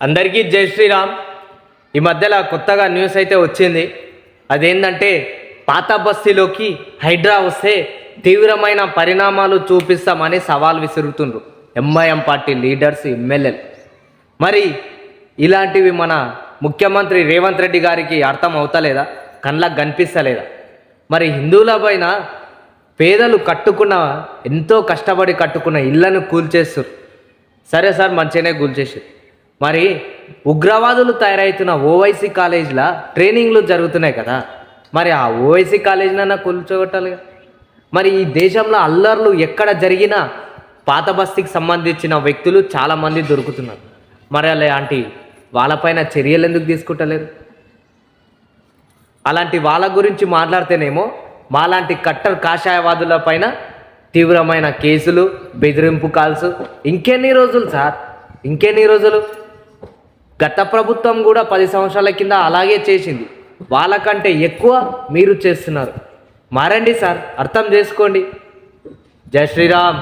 అందరికీ జై శ్రీరామ్. ఈ మధ్యలో కొత్తగా న్యూస్ అయితే వచ్చింది. అదేంటంటే పాత బస్తీలోకి హైడ్రా వస్తే తీవ్రమైన పరిణామాలు చూపిస్తామని సవాల్ విసురుతుండ్రు. ఎంఐఎం పార్టీ లీడర్స్ ఎమ్మెల్యేలు. మరి ఇలాంటివి మన ముఖ్యమంత్రి రేవంత్ రెడ్డి గారికి అర్థం అవుతలేదా కళ్ళకు కనిపిస్తలేదా? మరి హిందువుల పైన పేదలు కట్టుకున్న ఎంతో కష్టపడి కట్టుకున్న ఇళ్ళను కూల్చేస్తారు సరే సార్ మంచిగానే కూల్చేసారు మరి ఉగ్రవాదులు తయారవుతున్న ఓవైసీ కాలేజీలో ట్రైనింగ్లు జరుగుతున్నాయి కదా. మరి ఆ ఓవైసీ కాలేజీనన్నా కూల్చోగొట్టాలి మరి ఈ దేశంలో అల్లర్లు ఎక్కడ జరిగినా పాత బస్తీకి సంబంధించిన వ్యక్తులు చాలామంది దొరుకుతున్నారు. మరి అలాంటి వాళ్ళపైన చర్యలు ఎందుకు తీసుకుంటలేరు? అలాంటి వాళ్ళ గురించి మాట్లాడితేనేమో మాలాంటి కట్టర్ కాషాయవాదుల పైన తీవ్రమైన కేసులు బెదిరింపు కాల్స్. ఇంకెన్ని రోజులు సార్? ఇంకెన్ని రోజులు? గత ప్రభుత్వం కూడా పది సంవత్సరాల కింద అలాగే చేసింది. వాళ్ళకంటే ఎక్కువ మీరు చేస్తున్నారు. మారండి సార్ అర్థం చేసుకోండి. జై శ్రీరామ్.